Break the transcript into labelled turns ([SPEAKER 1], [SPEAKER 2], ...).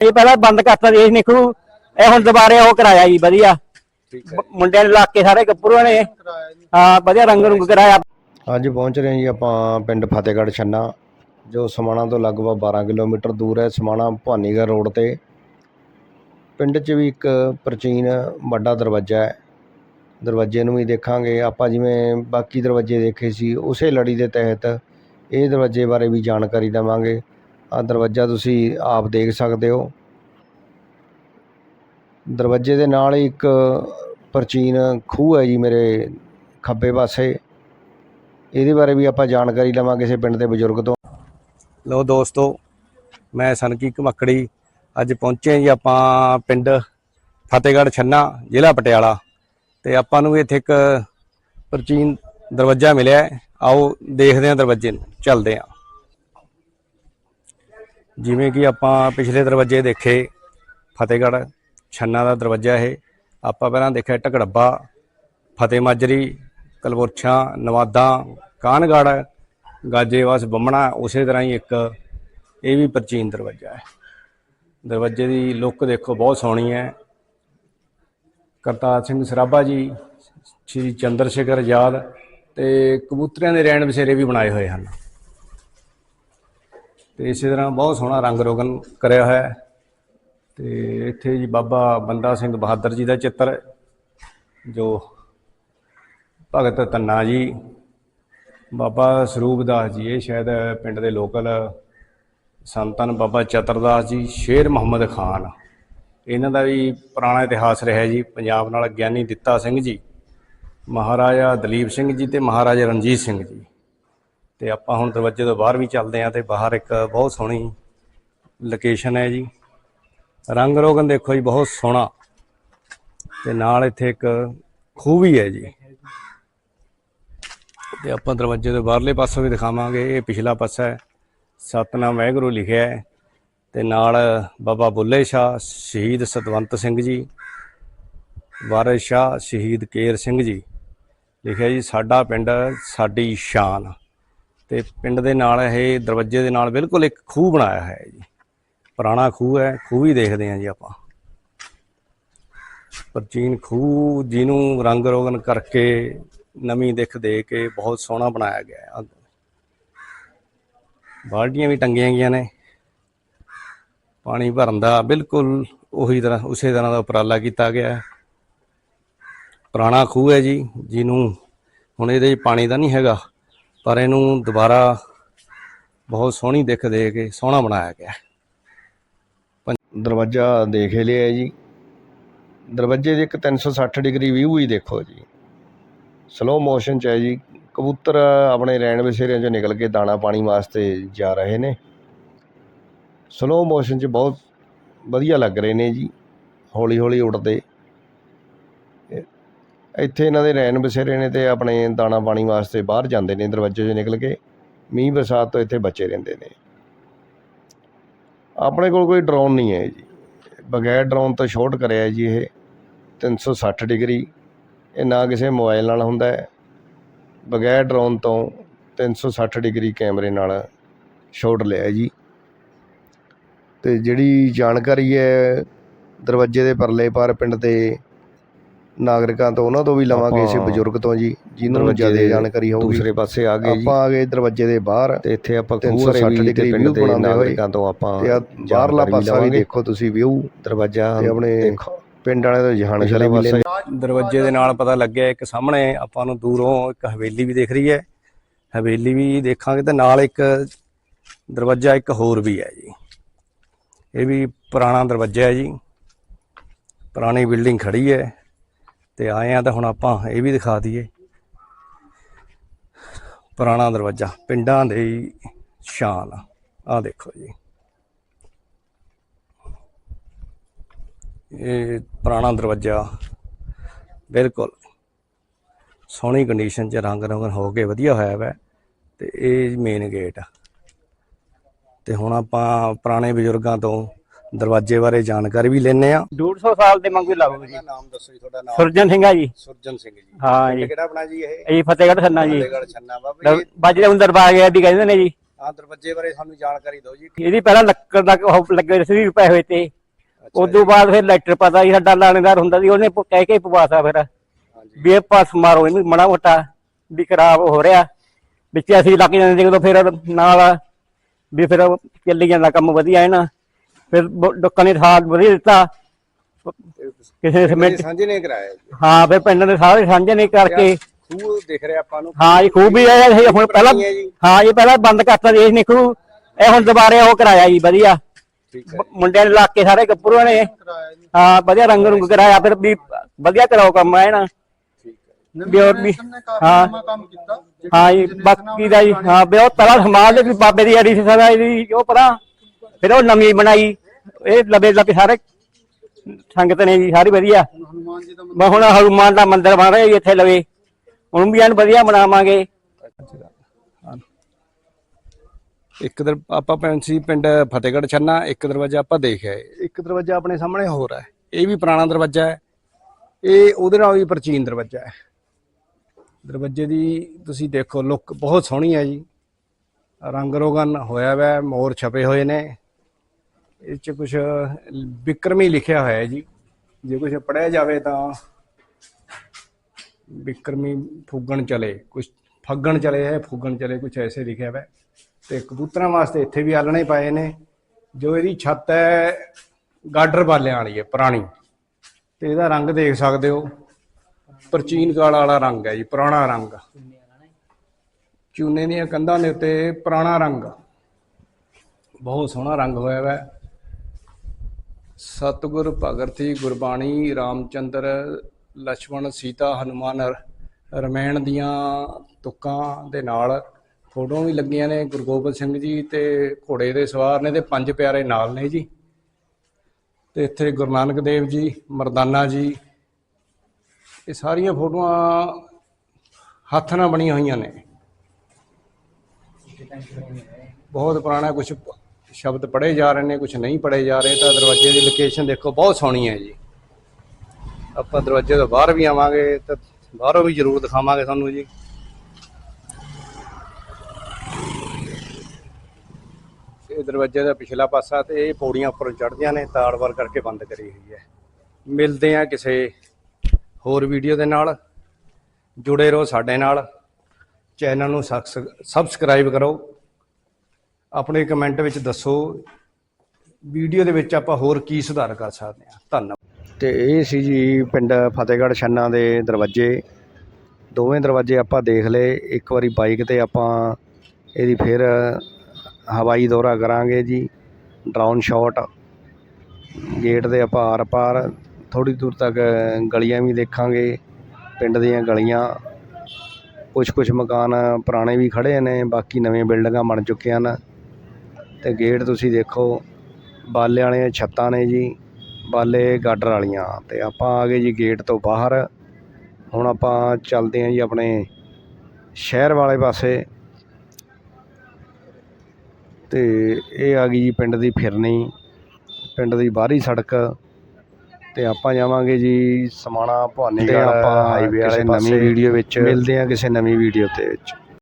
[SPEAKER 1] ਇਹ ਪਹਿਲਾਂ ਬੰਦ ਕਰਤਾ ਦੇਸ਼ ਨਿਕਲੂ ਇਹ ਹੁਣ ਦੁਬਾਰੇ ਉਹ ਕਰਾਇਆ ਜੀ ਵਧੀਆ। ਮੁੰਡਿਆਂ ਨੇ ਲਾ ਕੇ ਸਾਰੇ ਗੱਭਰੂਆਂ ਨੇ। ਹਾਂ ਵਧੀਆ ਰੰਗ ਰੁੰਗ ਕਰਾਇਆ।
[SPEAKER 2] ਅੱਜ ਪਹੁੰਚ ਰਹੇ ਹਾਂ ਜੀ ਆਪਾਂ ਪਿੰਡ ਫਤਿਹਗੜ੍ਹ ਛੰਨਾ ਜੋ ਸਮਾਣਾ ਤੋਂ ਲਗਭਗ 12 ਕਿਲੋਮੀਟਰ ਦੂਰ ਹੈ ਸਮਾਣਾ ਭਵਾਨੀਗੜ੍ਹ ਰੋਡ ਤੇ। ਪਿੰਡ 'ਚ ਵੀ ਇੱਕ ਪ੍ਰਾਚੀਨ ਵੱਡਾ ਦਰਵਾਜ਼ਾ ਹੈ। ਦਰਵਾਜ਼ੇ ਨੂੰ ਵੀ ਦੇਖਾਂਗੇ। ਆਪਾਂ ਜਿਵੇਂ ਬਾਕੀ ਦਰਵਾਜ਼ੇ ਦੇਖੇ ਸੀ ਉਸੇ ਲੜੀ ਦੇ ਤਹਿਤ ਇਹ ਦਰਵਾਜ਼ੇ ਬਾਰੇ ਵੀ ਜਾਣਕਾਰੀ ਦੇਵਾਂਗੇ। ਆ ਦਰਵਾਜ਼ਾ ਤੁਸੀਂ ਆਪ ਦੇਖ ਸਕਦੇ ਹੋ। ਦਰਵਾਜ਼ੇ ਦੇ ਨਾਲ ਹੀ ਇੱਕ ਪ੍ਰਾਚੀਨ ਖੂਹ ਹੈ ਜੀ ਮੇਰੇ ਖੱਬੇ ਪਾਸੇ। ਇਹਦੇ ਬਾਰੇ ਵੀ ਆਪਾਂ ਜਾਣਕਾਰੀ ਲਵਾਂਗੇ ਕਿਸੇ ਪਿੰਡ ਦੇ ਬਜ਼ੁਰਗ ਤੋਂ। ਲੋ ਦੋਸਤੋ, ਮੈਂ ਸਨਕੀ ਘਮੱਕੜੀ ਅੱਜ ਪਹੁੰਚੇ ਜੀ ਆਪਾਂ ਪਿੰਡ ਫਤਿਹਗੜ੍ਹ ਛੰਨਾ, ਜ਼ਿਲ੍ਹਾ ਪਟਿਆਲਾ। ਤੇ ਆਪਾਂ ਨੂੰ ਇੱਥੇ ਇੱਕ ਪ੍ਰਾਚੀਨ ਦਰਵਾਜ਼ਾ ਮਿਲਿਆ ਆਓ ਦੇਖਦੇ ਹਾਂ ਦਰਵਾਜ਼ੇ ਨੂੰ, ਚੱਲਦੇ ਹਾਂ। ਜਿਵੇਂ ਕਿ ਆਪਾਂ ਪਿਛਲੇ ਦਰਵਾਜ਼ੇ ਦੇਖੇ, ਫਤਿਹਗੜ੍ਹ ਛੰਨਾ ਦਾ ਦਰਵਾਜ਼ਾ ਇਹ। ਆਪਾਂ ਪਹਿਲਾਂ ਦੇਖਿਆ ਟਕੜੱਬਾ ਫਤਿਹ ਮਾਜਰੀ ਕਲਵਰਛਾ ਨਵਾਦਾ ਕਾਨਗੜ੍ਹ ਗਾਜੇਵਾਸ, ਬੰਮਣਾ, ਉਸੇ ਤਰ੍ਹਾਂ ਹੀ ਇੱਕ ਇਹ ਵੀ ਪ੍ਰਾਚੀਨ ਦਰਵਾਜ਼ਾ ਹੈ। ਦਰਵਾਜ਼ੇ ਦੀ ਲੁੱਕ ਦੇਖੋ ਬਹੁਤ ਸੋਹਣੀ ਹੈ। ਕਰਤਾਰ ਸਿੰਘ ਸਰਾਭਾ ਜੀ, ਸ਼੍ਰੀ ਚੰਦਰ ਸ਼ੇਖਰ ਆਜ਼ਾਦ ਤੇ ਕਬੂਤਰਿਆਂ ਦੇ ਰਹਿਣ ਬਸੇਰੇ ਵੀ ਬਣਾਏ ਹੋਏ ਹਨ। ਤੇ ਇਸੇ ਤਰ੍ਹਾਂ ਬਹੁਤ ਸੋਹਣਾ ਰੰਗ ਰੋਗਨ ਕਰਿਆ ਹੋਇਆ ਹੈ। ਤੇ ਇੱਥੇ ਜੀ ਬਾਬਾ ਬੰਦਾ ਸਿੰਘ ਬਹਾਦਰ ਜੀ ਦਾ ਚਿੱਤਰ, ਜੋ ਭਗਤ ਤੰਨਾ ਜੀ, ਬਾਬਾ ਸਰੂਪ ਦਾਸ ਜੀ, ਇਹ ਸ਼ਾਇਦ ਪਿੰਡ ਦੇ ਲੋਕਲ ਸੰਤਨ ਬਾਬਾ ਚਤਰਦਾਸ ਜੀ, ਸ਼ੇਰ ਮੁਹੰਮਦ ਖਾਨ। ਇਹਨਾਂ ਦਾ ਵੀ ਪੁਰਾਣਾ ਇਤਿਹਾਸ ਰਿਹਾ ਜੀ, ਪੰਜਾਬ ਨਾਲ ਗਿਆਨੀ ਦਿੱਤਾ ਸਿੰਘ ਜੀ, ਮਹਾਰਾਜਾ ਦਲੀਪ ਸਿੰਘ ਜੀ ਤੇ ਮਹਾਰਾਜਾ ਰਣਜੀਤ ਸਿੰਘ ਜੀ। ਤੇ ਆਪਾਂ ਹੁਣ ਦਰਵਾਜ਼ੇ ਤੋਂ ਬਾਹਰ ਵੀ ਚੱਲਦੇ ਆਂ ਤੇ ਬਾਹਰ ਇੱਕ ਬਹੁਤ ਸੋਹਣੀ ਲੋਕੇਸ਼ਨ ਹੈ ਜੀ। ਰੰਗ ਰੋਗਨ ਦੇਖੋ ਜੀ, ਬਹੁਤ ਸੋਹਣਾ। ਤੇ ਨਾਲ ਇੱਥੇ ਇੱਕ ਖੂਹ ਵੀ ਹੈ ਜੀ। ਤੇ ਆਪਾਂ ਦਰਵਾਜ਼ੇ ਦੇ ਬਾਹਰਲੇ ਪਾਸੋਂ ਵੀ ਦਿਖਾਵਾਂਗੇ। ਇਹ ਪਿਛਲਾ ਪਾਸਾ ਹੈ। ਸਤਨਾਮ ਵਾਹਿਗੁਰੂ ਲਿਖਿਆ ਹੈ। ਤੇ ਨਾਲ ਬਾਬਾ ਬੁੱਲੇ ਸ਼ਾਹ ਸ਼ਹੀਦ ਸਤਵੰਤ ਸਿੰਘ ਜੀ, ਵਾਰਿਸ ਸ਼ਾਹ ਸ਼ਹੀਦ ਕੇਰ ਸਿੰਘ ਜੀ। ਲਿਖਿਆ ਜੀ, ਸਾਡਾ ਪਿੰਡ, ਸਾਡੀ ਸ਼ਾਨ। ਤੇ ਪਿੰਡ ਦੇ ਨਾਲ ਇਹ ਦਰਵਾਜ਼ੇ ਦੇ ਨਾਲ ਬਿਲਕੁਲ ਇੱਕ ਖੂਹ ਬਣਾਇਆ ਹੈ ਜੀ। ਪੁਰਾਣਾ ਖੂਹ ਹੈ, ਖੂਹ ਵੀ ਦੇਖਦੇ ਹਾਂ ਜੀ ਆਪਾਂ। ਪ੍ਰਾਚੀਨ ਖੂਹ ਜਿਹਨੂੰ ਰੰਗ ਰੋਗਨ ਕਰਕੇ ਨਵੀਂ ਦਿੱਖ ਦੇ ਕੇ ਬਹੁਤ ਸੋਹਣਾ ਬਣਾਇਆ ਗਿਆ ਹੈ। ਬਾਲਟੀਆਂ ਵੀ ਟੰਗੀਆਂ ਗਈਆਂ ਨੇ। ਪਾਣੀ ਭਰਨ ਦਾ ਬਿਲਕੁਲ ਉਹੀ ਤਰ੍ਹਾਂ, ਉਸੇ ਤਰ੍ਹਾਂ ਦਾ ਉਪਰਾਲਾ ਕੀਤਾ ਗਿਆ ਹੈ। ਪੁਰਾਣਾ ਖੂਹ ਹੈ ਜੀ, ਜਿਹਨੂੰ ਹੁਣ ਇਹਦੇ 'ਚ ਪਾਣੀ ਦਾ ਨਹੀਂ ਹੈਗਾ। ਪਰ ਇਹਨੂੰ ਦੁਬਾਰਾ ਬਹੁਤ ਸੋਹਣੀ ਦਿੱਖ ਦੇ ਕੇ ਸੋਹਣਾ ਬਣਾਇਆ ਗਿਆ। ਹੈ ਦਰਵਾਜ਼ਾ ਦੇਖ ਹੀ ਲਿਆ ਜੀ। ਦਰਵਾਜ਼ੇ ਦੇ ਇੱਕ 360 ਡਿਗਰੀ ਵਿਊ ਹੀ ਦੇਖੋ ਜੀ। ਸਲੋ ਮੋਸ਼ਨ ਚ ਹੈ ਜੀ। ਕਬੂਤਰ ਆਪਣੇ ਰੈਣ ਬਸੇਰਿਆਂ ਚੋਂ ਨਿਕਲ ਕੇ ਦਾਣਾ ਪਾਣੀ ਵਾਸਤੇ ਜਾ ਰਹੇ ਨੇ। ਸਲੋ ਮੋਸ਼ਨ ਚ ਬਹੁਤ ਵਧੀਆ ਲੱਗ ਰਹੇ ਨੇ ਜੀ। ਹੌਲੀ ਹੌਲੀ ਉੱਡਦੇ। ਇੱਥੇ ਇਹਨਾਂ ਦੇ ਰੈਣ ਬਸੇਰੇ ਨੇ ਤੇ ਆਪਣੇ ਦਾਣਾ ਪਾਣੀ ਵਾਸਤੇ ਬਾਹਰ ਜਾਂਦੇ ਨੇ, ਦਰਵਾਜ਼ੇ 'ਚੋਂ ਨਿਕਲ ਕੇ ਮੀਂਹ ਬਰਸਾਤ ਤੋਂ ਇੱਥੇ ਬਚੇ ਰਹਿੰਦੇ ਨੇ। ਆਪਣੇ ਕੋਲ ਕੋਈ ਡਰੋਨ ਨਹੀਂ ਹੈ ਜੀ। ਬਗੈਰ ਡਰੋਨ ਤੋਂ ਸ਼ਾਟ ਕਰਿਆ ਜੀ ਇਹ 360 ਡਿਗਰੀ। ਇਹ ਨਾ ਕਿਸੇ ਮੋਬਾਈਲ ਨਾਲ ਹੁੰਦਾ ਹੈ। ਬਗੈਰ ਡਰੋਨ ਤੋਂ 360 ਡਿਗਰੀ ਕੈਮਰੇ ਨਾਲ ਸ਼ਾਟ ਲਿਆ ਜੀ। ਤੇ ਜਿਹੜੀ ਜਾਣਕਾਰੀ ਹੈ ਦਰਵਾਜ਼ੇ ਦੇ ਪਰਲੇ ਪਾਰ ਪਿੰਡ ਦੇ ਨਾਗਰਿਕਾਂ ਤੋਂ ਉਹਨਾਂ ਤੋਂ ਵੀ ਲਵਾਂਗੇ ਇਸੇ ਬਜ਼ੁਰਗ ਤੋਂ ਜੀ ਜਿਹਨੂੰ
[SPEAKER 3] ਦਰਵਾਜ਼ੇ
[SPEAKER 2] ਜ਼ਿਆਦਾ ਜਾਣਕਾਰੀ ਹੋਊਗੀ।
[SPEAKER 3] ਦੂਸਰੇ ਪਾਸੇ ਆ ਗਏ ਜੀ।
[SPEAKER 2] ਆਪਾਂ ਆ ਗਏ ਦਰਵਾਜ਼ੇ ਦੇ ਬਾਹਰ।
[SPEAKER 3] ਤੇ ਇੱਥੇ ਆਪਾਂ
[SPEAKER 2] 360
[SPEAKER 3] 360
[SPEAKER 2] ਡਿਗਰੀ
[SPEAKER 3] ਡਿਗਰੀ
[SPEAKER 2] view
[SPEAKER 3] ਪਿੰਡ ਦੇ
[SPEAKER 2] ਬਣਾਉਂਦੇ ਹੋਏ।
[SPEAKER 3] ਨਾਗਰਿਕਾਂ ਤੋਂ ਆਪਾਂ
[SPEAKER 2] ਤੇ ਆ ਬਾਹਰਲਾ ਪਾਸਾ ਵੀ। ਦੇਖੋ ਤੁਸੀਂ ਵਿਊ।
[SPEAKER 3] ਦਰਵਾਜ਼ਾ
[SPEAKER 2] ਤੇ ਆਪਣੇ ਪਿੰਡ ਵਾਲੇ ਤੋਂ ਜਾਣਕਾਰੀ
[SPEAKER 3] ਪਿਛਲੇ
[SPEAKER 2] ਵੀ ਲੈਂਦੇ ਦਰਵਾਜ਼ੇ ਦੇ ਨਾਲ ਪਤਾ ਲੱਗਿਆ ਇੱਕ ਸਾਹਮਣੇ ਆਪਾਂ ਨੂੰ ਦੂਰੋਂ ਇੱਕ ਹਵੇਲੀ ਵੀ ਦਿਖ ਰਹੀ ਹੈ। ਹਵੇਲੀ ਵੀ ਦੇਖਾਂਗੇ ਤੇ ਨਾਲ ਇੱਕ ਦਰਵਾਜ਼ਾ ਇੱਕ ਹੋਰ ਵੀ ਹੈ ਜੀ। ਇਹ ਵੀ ਪੁਰਾਣਾ ਦਰਵਾਜ਼ਾ ਹੈ ਜੀ। ਪੁਰਾਣੀ ਬਿਲਡਿੰਗ ਖੜੀ ਹੈ। ਤੇ ਆਏ ਆ ਤਾਂ ਹੁਣ ਆਪਾਂ ਇਹ ਵੀ ਦਿਖਾ ਦਈਏ। ਪੁਰਾਣਾ ਦਰਵਾਜ਼ਾ, ਪਿੰਡਾਂ ਦੇ ਸ਼ਾਨ ਆ। ਦੇਖੋ ਜੀ। ਇਹ ਪੁਰਾਣਾ ਦਰਵਾਜ਼ਾ, ਬਿਲਕੁਲ ਸੋਹਣੀ ਕੰਡੀਸ਼ਨ 'ਚ ਰੰਗ ਰੰਗਨ ਹੋ ਕੇ ਵਧੀਆ ਹੋਇਆ ਵੈ ਤੇ ਇਹ ਮੇਨ ਗੇਟ ਆ। ਤੇ ਹੁਣ ਆਪਾਂ ਪੁਰਾਣੇ ਬਜ਼ੁਰਗਾਂ ਤੋਂ ਦਰਵਾਜ਼ੇ ਬਾਰੇ ਜਾਣਕਾਰੀ ਵੀ ਲੈਣੇ ਆ
[SPEAKER 1] 150 ਸਾਲ ਦੇ ਮੰਗੂ ਲੱਗੂ ਜੀ।
[SPEAKER 2] ਨਾਮ ਦੱਸੋ ਜੀ ਤੁਹਾਡਾ ਨਾਮ।
[SPEAKER 1] ਸੁਰਜਨ ਸਿੰਘ ਆ ਜੀ।
[SPEAKER 2] ਸੁਰਜਨ ਸਿੰਘ ਜੀ।
[SPEAKER 1] ਹਾਂ ਜੀ।
[SPEAKER 2] ਕਿਹੜਾ ਆਪਣਾ ਜੀ ਇਹ?
[SPEAKER 1] ਇਹ ਫਤਿਹਗੜ੍ਹ ਸੰਨਾ ਜੀ।
[SPEAKER 2] ਫਤਿਹਗੜ੍ਹ ਛੰਨਾ ਬਾਬਾ ਜੀ।
[SPEAKER 1] ਬਾਜਰੇ ਅੰਦਰ ਪਾ ਗਿਆ ਦੀ ਕਹਿੰਦੇ ਨੇ ਜੀ।
[SPEAKER 2] ਆ ਦਰਵਾਜ਼ੇ ਬਾਰੇ ਸਾਨੂੰ ਜਾਣਕਾਰੀ ਦਿਓ ਜੀ।
[SPEAKER 1] ਇਹਦੀ ਪਹਿਲਾਂ ਲੱਕੜ ਦਾ ਉਹ ਲੱਗੇ ਸੀ ਪਏ ਹੋਏ ਤੇ। ਉਦੋਂ ਬਾਅਦ ਫਿਰ ਲੈਟਰ ਪਤਾ ਸੀ ਸਾਡਾ ਲਾਣੇਦਾਰ ਹੁੰਦਾ ਸੀ ਉਹਨੇ ਕਹਿ ਕੇ ਪਵਾਸਾ ਫਿਰ।
[SPEAKER 2] ਹਾਂਜੀ
[SPEAKER 1] ਵੀ ਇਹ ਪਾਸ ਮਾਰੋ ਇਹਨੂੰ ਮਣਾ ਮੋਟਾ ਵੀ ਖਰਾਬ ਹੋ ਰਿਹਾ। ਵਿੱਚ ਅਸੀਂ ਲੱਗ ਜਾਂਦੇ ਜਦੋਂ ਫਿਰ ਨਾਲ ਵੀ ਫਿਰ ਚੱਲੀ ਜਾਂਦਾ ਕੰਮ ਵਧੀਆ ਹੈ ਨਾ। ਫਿਰ ਬ- ਲੋਕਾਂ ਨੇ ਸਾਥ ਵਧੀਆ ਦਿੱਤਾ। ਕਿਸੇ ਨੇ ਸਿਮੈਂਟ
[SPEAKER 2] ਸਾਂਝੇ ਨੇ ਕਰਾਇਆ ਜੀ।
[SPEAKER 1] ਹਾਂ ਫਿਰ ਪਿੰਡ ਦੇ ਸਾਰੇ ਸਾਂਝੇ ਨੇ ਕਰਕੇ।
[SPEAKER 2] ਖੂਹ ਦਿਖ ਰਿਹਾ ਆਪਾਂ ਨੂੰ।
[SPEAKER 1] ਹਾਂ ਇਹ ਖੂਬ ਵੀ ਹੈ ਇਹ ਹੁਣ ਪਹਿਲਾਂ
[SPEAKER 2] ਹੈ ਜੀ।
[SPEAKER 1] ਹਾਂ ਇਹ ਪਹਿਲਾਂ ਬੰਦ ਕਰਤਾ ਸੀ ਇਹ ਨਿਕੂ ਇਹ ਹੁਣ ਦੁਬਾਰੇ ਉਹ ਕਰਾਇਆ ਜੀ ਵਧੀਆ।
[SPEAKER 2] ਠੀਕ ਹੈ
[SPEAKER 1] ਬ- ਮੁੰਡਿਆਂ ਨੇ ਲਾ ਕੇ ਸਾਰੇ ਗੱਭਰੂਆਂ ਨੇ। ਹਾਂ ਵਧੀਆ ਰੰਗ ਰੁੰਗ ਕਰਾਇਆ ਫਿਰ ਵੀ ਵਧੀਆ ਕਰਾਓ ਕੰਮ ਹੈ ਨਾ।
[SPEAKER 2] ਠੀਕ ਹੈ।
[SPEAKER 1] ਵੀ ਹੋਰ ਵੀ ਹਾਂ।
[SPEAKER 3] ਕੰਮ ਕੀਤਾ।
[SPEAKER 1] ਹਾਂ ਜੀ ਬਾਕੀ ਦਾ ਜੀ ਹਾਂ ਵੀ ਉਹ ਤਲਾ ਸਮਾਜ ਦੇ ਵੀ ਬਾਬੇ ਦੀ ਅੜੀ ਸੀ ਸਦਾ ਇਹਦੀ ਉਹ ਪਰਾਂ। ਫਿਰ ਉਹ ਨਵੀਂ ਬਣਾਈ। ਇਹ ਲਵੇ ਲੱਗੇ ਸਾਰੇ ਸੰਗਤ ਨੇ ਜੀ ਸਾਰੀ ਵਧੀਆ।
[SPEAKER 3] ਹਨੂਮਾਨ ਜੀ ਦਾ
[SPEAKER 1] ਮੈਂ ਹੁਣ ਹਨੂਮਾਨ ਦਾ ਮੰਦਿਰ ਬਣ ਰਿਹਾ ਜੀ ਇੱਥੇ ਲਵੇ। ਹੁਣ ਵੀ ਐਨ ਵਧੀਆ ਬਣਾਵਾਂਗੇ।
[SPEAKER 2] ਇੱਕ ਦਰ ਆਪਾਂ ਪੈਂਸੀ ਪਿੰਡ ਫਤਿਹਗੜ੍ਹ ਛੰਨਾ ਇੱਕ ਦਰਵਾਜ਼ਾ ਆਪਾਂ ਦੇਖਿਆ। ਇੱਕ ਦਰਵਾਜ਼ਾ ਆਪਣੇ ਸਾਹਮਣੇ ਹੋਰ ਹੈ। ਇਹ ਵੀ ਪੁਰਾਣਾ ਦਰਵਾਜ਼ਾ ਹੈ। ਇਹ ਉਹਦੇ ਨਾਲ ਵੀ ਪ੍ਰਾਚੀਨ ਦਰਵਾਜ਼ਾ ਹੈ। ਦਰਵਾਜ਼ੇ ਦੀ ਤੁਸੀਂ ਦੇਖੋ ਲੁੱਕ ਬਹੁਤ ਸੋਹਣੀ ਹੈ ਜੀ। ਰੰਗ ਰੋਗਨ ਹੋਇਆ ਹੋਇਆ ਮੋਰ ਛਪੇ ਹੋਏ ਨੇ। ਇਹ ਚ ਕੁਝ ਵਿਕਰਮੀ ਲਿਖਿਆ ਹੋਇਆ ਹੈ ਜੀ। ਜੇ ਕੁਝ ਪੜਿਆ ਜਾਵੇ ਤਾਂ ਵਿਕਰਮੀ ਫੁੱਗਣ ਚਲੇ ਕੁਝ ਫੱਗਣ ਚਲੇ ਹੈ, ਫੁੱਗਣ ਚਲੇ ਕੁਝ ਐਸੇ ਲਿਖਿਆ ਹੋਇਆ। ਹੈ ਤੇ ਕਬੂਤਰਾਂ ਵਾਸਤੇ ਇੱਥੇ ਵੀ ਆਲਣੇ ਪਾਏ ਨੇ। ਜੋ ਇਹਦੀ ਛੱਤ ਹੈ, ਗਾਡਰ ਬਾਲਿਆਂ ਵਾਲੀ ਹੈ, ਪੁਰਾਣੀ। ਤੇ ਇਹਦਾ ਰੰਗ ਦੇਖ ਸਕਦੇ ਹੋ। ਪ੍ਰਾਚੀਨ ਕਾਲ ਵਾਲਾ ਰੰਗ ਹੈ ਜੀ, ਪੁਰਾਣਾ ਰੰਗ। ਚੂਨੇ ਦੀਆਂ ਕੰਧਾਂ ਦੇ ਉੱਤੇ ਪੁਰਾਣਾ ਰੰਗ। ਬਹੁਤ ਸੋਹਣਾ ਰੰਗ ਹੋਇਆ ਹੋਇਆ ਹੈ ਸਤਿਗੁਰ ਭਗਤ ਜੀ ਗੁਰਬਾਣੀ, ਰਾਮਚੰਦਰ ਲక్ష్మణ ਸੀਤਾ, ਹਨੂਮਾਨ, ਰਮੈਣ ਦੀਆਂ ਤੁਕਾਂ ਦੇ ਨਾਲ ਫੋਟੋਆਂ ਵੀ ਲੱਗੀਆਂ ਨੇ, ਗੁਰੂ ਗੋਬਿੰਦ ਸਿੰਘ ਜੀ ਤੇ ਘੋੜੇ ਦੇ ਸਵਾਰ ਨੇ ਤੇ ਪੰਜ ਪਿਆਰੇ ਨਾਲ ਨੇ ਜੀ। ਤੇ ਇੱਥੇ ਗੁਰੂ ਨਾਨਕ ਦੇਵ ਜੀ, ਮਰਦਾਨਾ ਜੀ, ਇਹ ਸਾਰੀਆਂ ਫੋਟੋਆਂ ਹੱਥ ਨਾਲ ਬਣੀਆਂ ਹੋਈਆਂ ਨੇ। ਬਹੁਤ ਪੁਰਾਣਾ ਕੁਝ ਸ਼ਬਦ ਪੜ੍ਹੇ ਜਾ ਰਹੇ ਨੇ ਕੁਝ ਨਹੀਂ ਪੜ੍ਹੇ ਜਾ ਰਹੇ, ਤਾਂ ਦਰਵਾਜ਼ੇ ਦੀ ਲੋਕੇਸ਼ਨ ਦੇਖੋ, ਬਹੁਤ ਸੋਹਣੀ ਹੈ ਜੀ। ਆਪਾਂ ਦਰਵਾਜ਼ੇ ਤੋਂ ਬਾਹਰ ਵੀ ਆਵਾਂਗੇ, ਤਾਂ ਬਾਹਰੋਂ ਵੀ ਜ਼ਰੂਰ ਦਿਖਾਵਾਂਗੇ ਤੁਹਾਨੂੰ ਜੀ। ਇਹ ਦਰਵਾਜ਼ੇ ਦਾ ਪਿਛਲਾ ਪਾਸਾ ਤੇ ਇਹ ਪੌੜੀਆਂ ਉੱਪਰੋਂ ਚੜ੍ਹਦੀਆਂ ਨੇ ਤਾੜਵਾਰ ਕਰਕੇ ਬੰਦ ਕਰੀ ਹੋਈ ਹੈ। ਮਿਲਦੇ ਆ ਕਿਸੇ ਹੋਰ ਵੀਡੀਓ ਦੇ ਨਾਲ। ਜੁੜੇ ਰਹੋ ਸਾਡੇ ਨਾਲ। ਚੈਨਲ ਨੂੰ ਸਬਸਕ੍ਰਾਈਬ ਕਰੋ। ਆਪਣੇ ਕਮੈਂਟ ਵਿੱਚ ਦੱਸੋ ਵੀਡੀਓ ਦੇ ਵਿੱਚ ਆਪਾਂ ਹੋਰ ਕੀ ਸੁਧਾਰ ਕਰ ਸਕਦੇ ਹਾਂ? ਧੰਨਵਾਦ। ਤੇ ਇਹ ਸੀ ਜੀ ਪਿੰਡ ਫਤਿਹਗੜ੍ਹ ਛੰਨਾ ਦੇ ਦਰਵਾਜ਼ੇ। ਦੋਵੇਂ ਦਰਵਾਜ਼ੇ ਆਪਾਂ ਦੇਖ ਲਏ। ਇੱਕ ਵਾਰੀ ਬਾਈਕ ਤੇ ਆਪਾਂ ਇਹਦੀ ਫਿਰ ਹਵਾਈ ਦੌਰਾ ਕਰਾਂਗੇ ਜੀ। ਡਰਾਉਨ ਸ਼ਾਟ ਗੇਟ ਦੇ ਆਪਾਂ ਆਰ ਪਾਰ ਥੋੜੀ ਦੂਰ ਤੱਕ ਗਲੀਆਂ ਵੀ ਦੇਖਾਂਗੇ। ਪਿੰਡ ਦੀਆਂ ਗਲੀਆਂ ਕੁਝ ਕੁਝ ਮਕਾਨ ਪੁਰਾਣੇ ਵੀ ਖੜੇ ਨੇ, ਬਾਕੀ ਨਵੀਆਂ ਬਿਲਡਿੰਗਾਂ ਬਣ ਚੁੱਕੀਆਂ ਹਨ। ਤੇ ਗੇਟ ਤੁਸੀਂ ਦੇਖੋ ਬਾਲੇ ਵਾਲੀਆਂ ਛੱਤਾਂ ਨੇ ਜੀ ਬਾਲੇ ਗਾਡਰ ਵਾਲੀਆਂ ਤੇ ਆਪਾਂ ਆ ਗਏ ਜੀ ਗੇਟ ਤੋਂ ਬਾਹਰ। ਹੁਣ ਆਪਾਂ ਚੱਲਦੇ ਹਾਂ ਜੀ ਆਪਣੇ ਸ਼ਹਿਰ ਵਾਲੇ ਪਾਸੇ। ਤੇ ਇਹ ਆ ਗਈ ਜੀ ਪਿੰਡ ਦੀ ਫਿਰਨੀ ਪਿੰਡ ਦੀ ਬਾਹਰੀ ਸੜਕ। ਤੇ ਆਪਾਂ ਜਾਵਾਂਗੇ ਜੀ ਸਮਾਣਾ ਭਵਾਨੀਗੜ੍ਹ ਆਪਾਂ ਹਾਈਵੇ ਵਾਲੇ ਨਵੀਂ ਵੀਡੀਓ ਵਿੱਚ। ਮਿਲਦੇ ਹਾਂ ਕਿਸੇ ਨਵੀਂ ਵੀਡੀਓ ਤੇ ਵਿੱਚ।